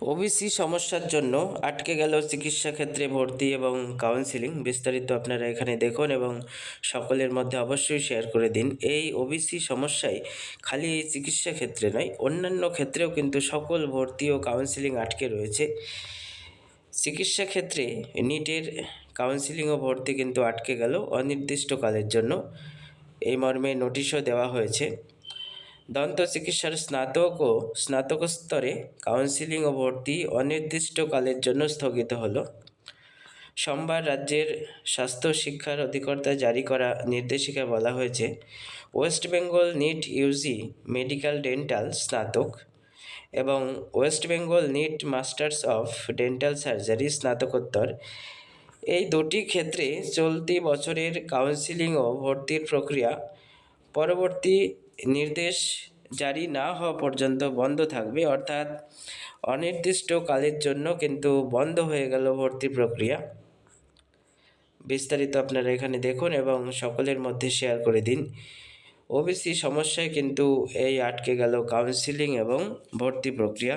OBC সমস্যার জন্য আটকে গেল চিকিৎসা ক্ষেত্রে ভর্তি এবং কাউন্সিলিং বিস্তারিত আপনারা এখানে দেখুন এবং সকলের মধ্যে অবশ্যই শেয়ার করে দিন। এই ওবিসি সমস্যায় খালি এই চিকিৎসা ক্ষেত্রে নয়, অন্যান্য ক্ষেত্রেও কিন্তু সকল ভর্তি ও কাউন্সিলিং আটকে রয়েছে। চিকিৎসা ক্ষেত্রে নিটের কাউন্সিলিং ও ভর্তি কিন্তু আটকে গেল অনির্দিষ্টকালের জন্য। এই মর্মে নোটিশও দেওয়া হয়েছে। দন্ত চিকিৎসার স্নাতক ও স্নাতকোত্তরে কাউন্সিলিং ও ভর্তি অনির্দিষ্টকালের জন্য স্থগিত হলো। সোমবার রাজ্যের স্বাস্থ্য শিক্ষার অধিকর্তা জারি করা নির্দেশিকায় বলা হয়েছে, West Bengal NEET UG medical dental স্নাতক এবং West Bengal NEET masters of dental surgery স্নাতকোত্তর। এই দুটি ক্ষেত্রে চলতি বছরের কাউন্সিলিং ও ভর্তির প্রক্রিয়া পরবর্তী নির্দেশ জারি না হওয়া পর্যন্ত বন্ধ থাকবে, অর্থাৎ অনির্দিষ্টকালের জন্য কিন্তু বন্ধ হয়ে গেল ভর্তি প্রক্রিয়া। বিস্তারিত আপনারা এখানে দেখুন এবং সকলের মধ্যে শেয়ার করে দিন। ওবিসি সমস্যায় কিন্তু এই আটকে গেল কাউন্সিলিং এবং ভর্তি প্রক্রিয়া।